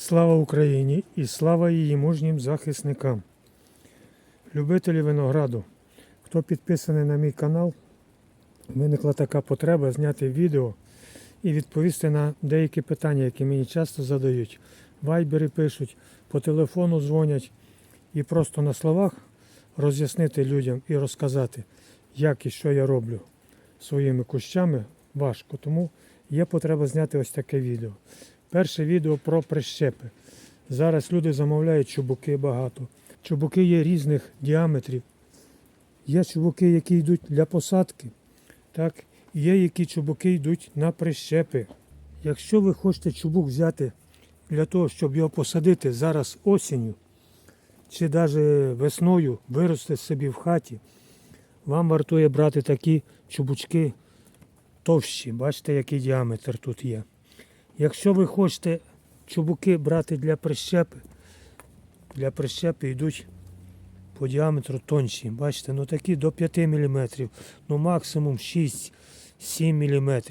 Слава Україні і слава її мужнім захисникам. Любителі винограду, хто підписаний на мій канал, виникла така потреба зняти відео і відповісти на деякі питання, які мені часто задають. Вайбери пишуть, по телефону дзвонять і просто на словах роз'яснити людям і розказати, як і що я роблю своїми кущами важко. Тому є потреба зняти ось таке відео. Перше відео про прищепи. Зараз люди замовляють чубуки багато. Чубуки є різних діаметрів. Є чубуки, які йдуть для посадки. Так? Є які чубуки йдуть на прищепи. Якщо ви хочете чубук взяти для того, щоб його посадити зараз осінню, чи навіть весною вирости собі в хаті, вам вартує брати такі чубучки товщі. Бачите, який діаметр тут є. Якщо ви хочете чубуки брати для прищепи, для прищепи йдуть по діаметру тонші. Бачите, ну такі до 5 мм, ну максимум 6-7 мм.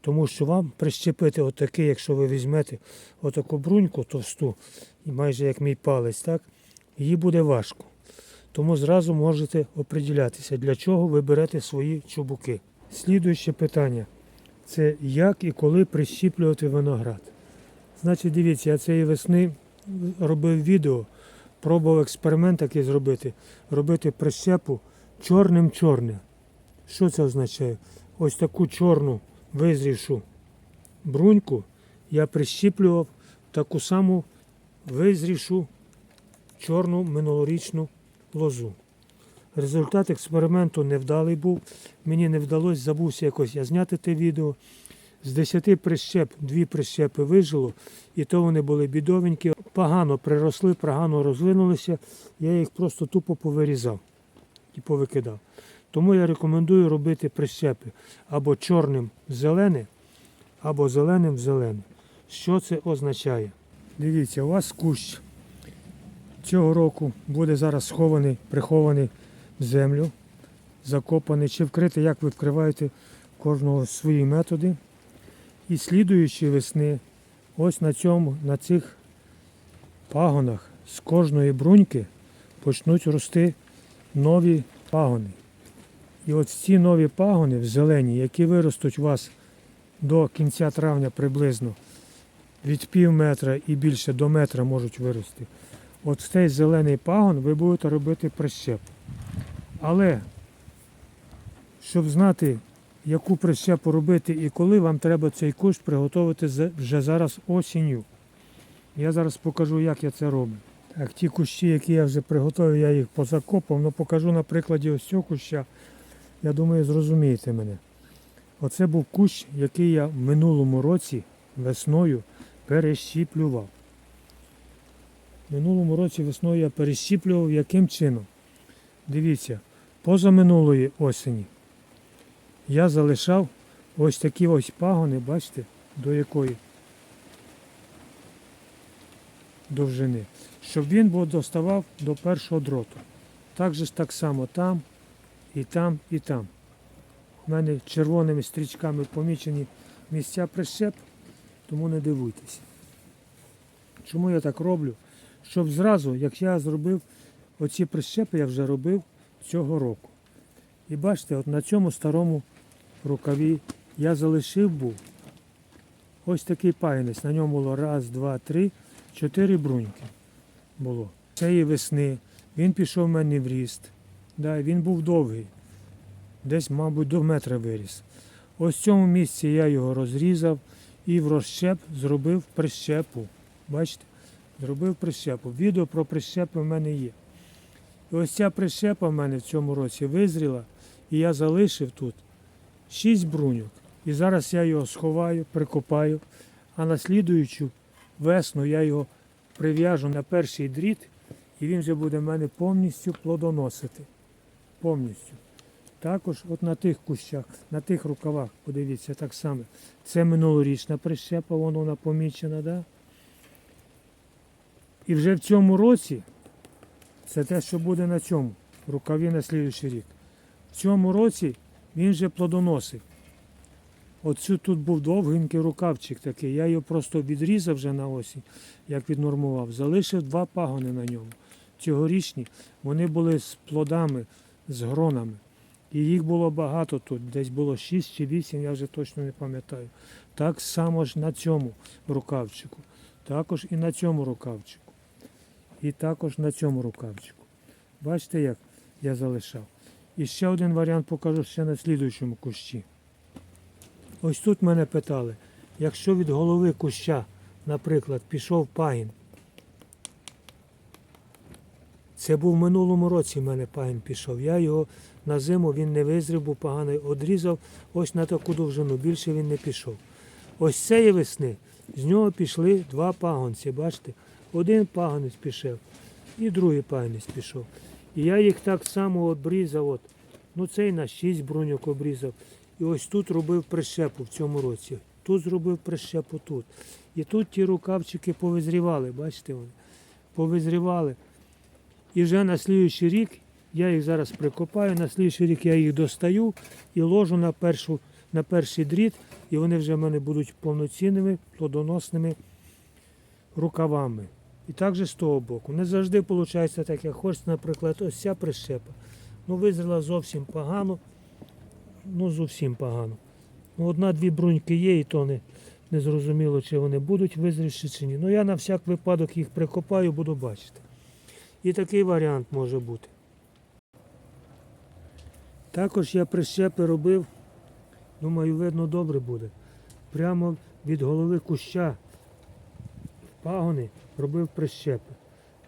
Тому що вам прищепити отакий, якщо ви візьмете отаку бруньку товсту, майже як мій палець, так, її буде важко. Тому зразу можете оприділятися, для чого ви берете свої чубуки. Слідуюче питання це як і коли прищіплювати виноград. Значить, дивіться, я цієї весни робив відео, пробував експеримент такий зробити, робити прищепу чорним-чорним. Що це означає? Ось таку чорну визрівшу бруньку я прищіплював таку саму визрівшу чорну минулорічну лозу. Результат експерименту невдалий був. Мені не вдалося, забувся якось я зняти те відео. З 10 прищеп, дві прищепи вижило, і то вони були бідовенькі, погано приросли, погано розвинулися. Я їх просто тупо повирізав і повикидав. Тому я рекомендую робити прищепи або чорним в зелене, або зеленим в зелене. Що це означає? Дивіться, у вас кущ цього року буде зараз схований, прихований землю, закопаний чи вкритий, як ви вкриваєте кожного свої методи. І слідуючі весни, ось на цьому, на цих пагонах з кожної бруньки почнуть рости нові пагони. І от ці нові пагони в зелені, які виростуть у вас до кінця травня приблизно від пів метра і більше до метра можуть вирости. От в цей зелений пагон ви будете робити прищеп. Але щоб знати, яку прищепу робити і коли вам треба цей кущ приготувати вже зараз осінню. Я зараз покажу, як я це роблю. Так, ті кущі, які я вже приготував, я їх позакопав, але покажу на прикладі ось цього куща. Я думаю, зрозумієте мене. Оце був кущ, який я в минулому році весною перещіплював. В минулому році весною я перещіплював яким чином? Дивіться, позаминулої осені я залишав ось такі ось пагони, бачите, до якої довжини, щоб він доставав до першого дроту. Так же ж так само там, і там, і там. У мене червоними стрічками помічені місця прищеп, тому не дивуйтеся. Чому я так роблю? Щоб зразу, як я зробив оці прищепи, я вже робив цього року. І бачите, от на цьому старому рукаві я залишив був ось такий паянець. На ньому було раз, два, три, чотири бруньки було. Цієї весни він пішов в мене в ріст. Да, він був довгий. Десь, мабуть, до метра виріс. Ось в цьому місці я його розрізав і в розщеп зробив прищепу. Бачите? Зробив прищепу. Відео про прищепи в мене є. Ось ця прищепа в мене в цьому році визріла, і я залишив тут 6 бруньок. І зараз я його сховаю, прикопаю, а на слідуючу весну я його прив'яжу на перший дріт, і він вже буде в мене повністю плодоносити. Повністю. Також от на тих кущах, на тих рукавах, подивіться, так само. Це минулорічна прищепа, воно вона помічена, да? І вже в цьому році це те, що буде на цьому рукаві на слідуючий рік. В цьому році він вже плодоносив. Оцю тут був довгенький рукавчик такий. Я його просто відрізав вже на осінь, як віднормував. Залишив два пагони на ньому. Цьогорічні вони були з плодами, з гронами. І їх було багато тут, десь було 6 чи 8, я вже точно не пам'ятаю. Так само ж на цьому рукавчику. Також і на цьому рукавчику. І також на цьому рукавчику. Бачите, як я залишав. І ще один варіант покажу ще на слідуючому кущі. Ось тут мене питали, якщо від голови куща, наприклад, пішов пагін. Це був в минулому році в мене пагін пішов. Я його на зиму він не визрів, був поганий, одрізав ось на таку довжину, більше він не пішов. Ось цієї весни з нього пішли два пагонці, бачите? Один пагонець пішов і другий пагонець пішов. І я їх так само обрізав. От. Ну цей на 6 бруньок обрізав. І ось тут робив прищепу в цьому році. Тут зробив прищепу тут. І тут ті рукавчики повизрівали, бачите вони? Повизрівали. І вже на слідуючий рік я їх зараз прикопаю, на слідуючий рік я їх достаю і ложу на, першу, на перший дріт, і вони вже в мене будуть повноцінними, плодоносними рукавами. І так же з того боку. Не завжди виходить так, як хочеться, наприклад, ось ця прищепа. Ну, визріла зовсім погано. Ну, зовсім погано. Ну, одна-дві бруньки є, і то не, не зрозуміло, чи вони будуть визрівші чи ні. Ну я на всяк випадок їх прикопаю, буду бачити. І такий варіант може бути. Також я прищепи робив, думаю, видно добре буде. Прямо від голови куща пагони робив прищепи.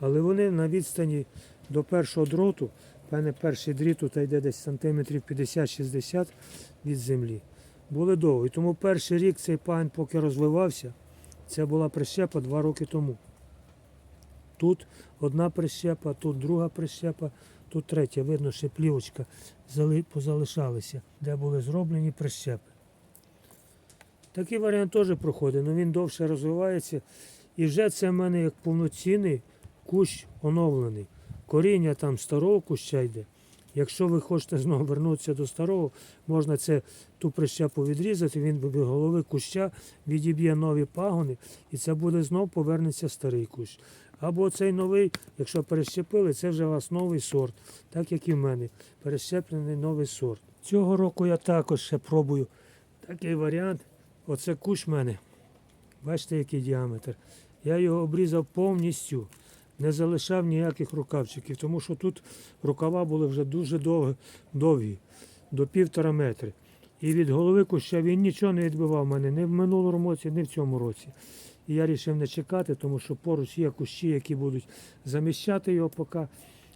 Але вони на відстані до першого дроту, мене перший дріт тут йде десь сантиметрів 50-60 від землі. Були довгі. Тому перший рік цей пагін поки розвивався, це була прищепа два роки тому. Тут одна прищепа, тут друга прищепа, тут третя. Видно, ще плівочка зали- позалишалися, де були зроблені прищепи. Такий варіант теж проходить, але він довше розвивається. І вже це в мене як повноцінний кущ оновлений. Коріння там старого куща йде. Якщо ви хочете знову вернутися до старого, можна це ту прищепу відрізати, він від голови куща відіб'є нові пагони, і це буде знов повернеться старий кущ. Або цей новий, якщо перещепили, це вже у вас новий сорт, так як і в мене. Перещеплений новий сорт. Цього року я також ще пробую такий варіант. Оце кущ в мене. Бачите, який діаметр. Я його обрізав повністю, не залишав ніяких рукавчиків, тому що тут рукава були вже дуже довгі, до півтора метри. І від голови куща він нічого не відбивав мене ні в минулому році, ні в цьому році. І я вирішив не чекати, тому що поруч є кущі, які будуть заміщати його поки.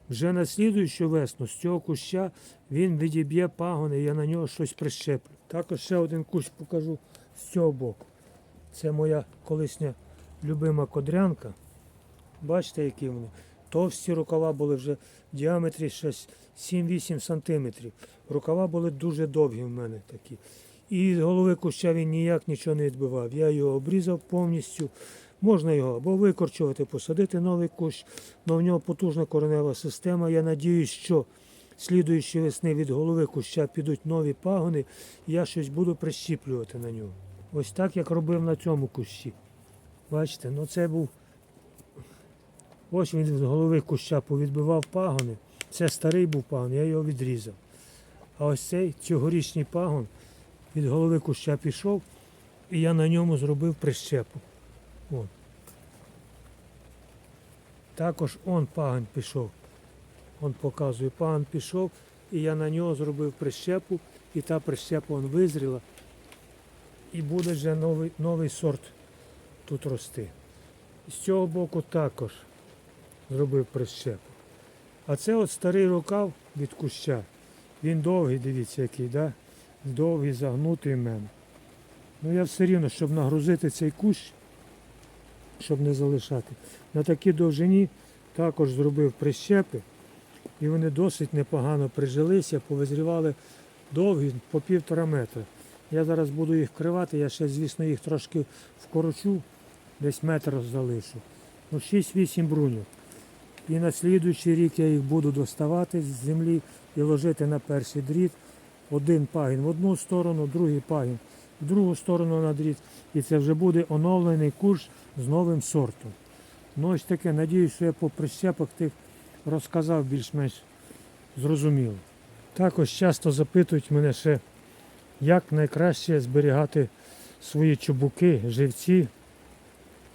Вже на слідуючу весну з цього куща він відіб'є пагони, я на нього щось прищеплю. Також ще один кущ покажу з цього боку. Це моя колишня любима кодрянка. Бачите, які вони. Товсті рукава були вже в діаметрі 7-8 сантиметрів. Рукава були дуже довгі в мене такі. І з голови куща він ніяк нічого не відбивав. Я його обрізав повністю. Можна його або викорчувати, посадити новий кущ, але в нього потужна коренева система. Я надіюсь, що слідуючої весни від голови куща підуть нові пагони, і я щось буду прищіплювати на нього. Ось так, як робив на цьому кущі. Бачите, ну це був. Ось він з голови куща повідбивав пагони. Це старий був пагон, я його відрізав. А ось цей цьогорічний пагон від голови куща пішов, і я на ньому зробив прищепу. От. Також он пагон пішов. Он показує, пагон пішов, і я на нього зробив прищепу, і та прищепа он визріла. І буде вже новий, новий сорт тут рости. З цього боку також зробив прищепу. А це от старий рукав від куща. Він довгий, дивіться, який, да? довгий, загнутий в мене. Ну я все рівно, щоб нагрузити цей кущ, щоб не залишати. На такій довжині також зробив прищепи. І вони досить непогано прижилися, повизрівали довгі по півтора метра. Я зараз буду їх кривати, я ще, звісно, їх трошки вкорочу, десь метр залишу. Ну, 6-8 бруньок. І на слідуючий рік я їх буду доставати з землі і ложити на перший дріт. Один пагін в одну сторону, другий пагін в другу сторону надріз, і це вже буде оновлений курс з новим сортом. Ну ось таке, надіюсь, що я по прищепах тих розказав більш-менш зрозуміло. Також часто запитують мене ще, як найкраще зберігати свої чубуки, живці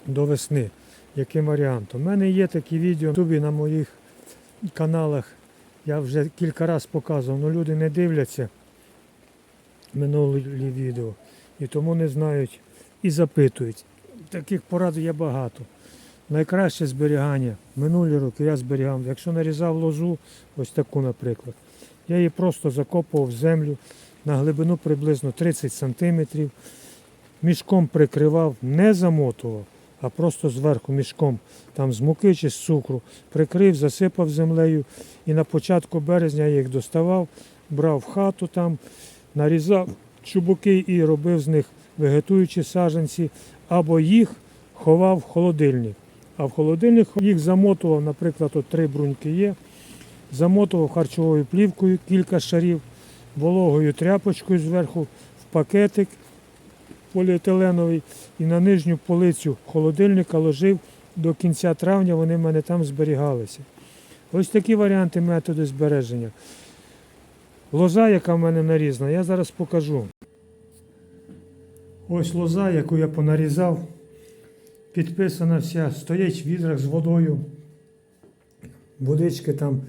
до весни. Яким варіантом? У мене є такі відео в Ютубі на моїх каналах. Я вже кілька разів показував, але люди не дивляться минулі відео і тому не знають і запитують. Таких порад є багато. Найкраще зберігання. Минулі роки я зберігав. Якщо нарізав лозу, ось таку, наприклад, я її просто закопував в землю на глибину приблизно 30 см, мішком прикривав, не замотував, а просто зверху мішком там з муки чи з цукру прикрив, засипав землею. І на початку березня я їх доставав, брав в хату там, нарізав чубуки і робив з них вегетуючі саджанці, або їх ховав в холодильник. А в холодильник їх замотував, наприклад, от три бруньки є, замотував харчовою плівкою кілька шарів, вологою тряпочкою зверху в пакетик поліетиленовий і на нижню полицю холодильника ложив до кінця травня, вони в мене там зберігалися. Ось такі варіанти методи збереження. Лоза, яка в мене нарізана, я зараз покажу. Ось лоза, яку я понарізав, підписана вся, стоїть в відрах з водою. Водички там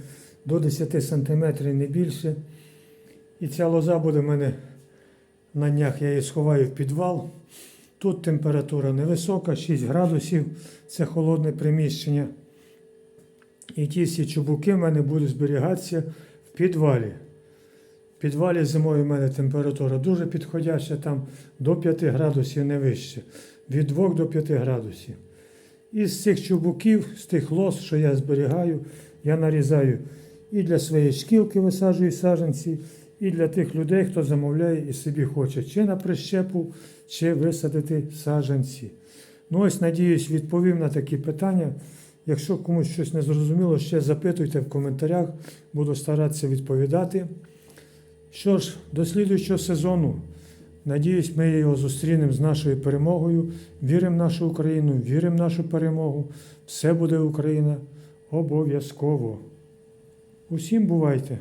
до 10 см не більше. І ця лоза буде в мене на днях, я її сховаю в підвал. Тут температура невисока, 6 градусів, це холодне приміщення. І ті всі чубуки в мене будуть зберігатися в підвалі. В підвалі зимою в мене температура дуже підходяща, там до 5 градусів не вище. Від 2 до 5 градусів. Із цих чубуків, з тих лос, що я зберігаю, я нарізаю і для своєї шкілки висаджую саджанці, і для тих людей, хто замовляє і собі хоче чи на прищепу, чи висадити саджанці. Ну ось, надіюсь, відповів на такі питання. Якщо комусь щось не зрозуміло, ще запитуйте в коментарях, буду старатися відповідати. Що ж, до слідуючого сезону. Надіюсь, ми його зустрінемо з нашою перемогою. Віримо в нашу Україну, віримо в нашу перемогу. Все буде Україна обов'язково. Усім бувайте!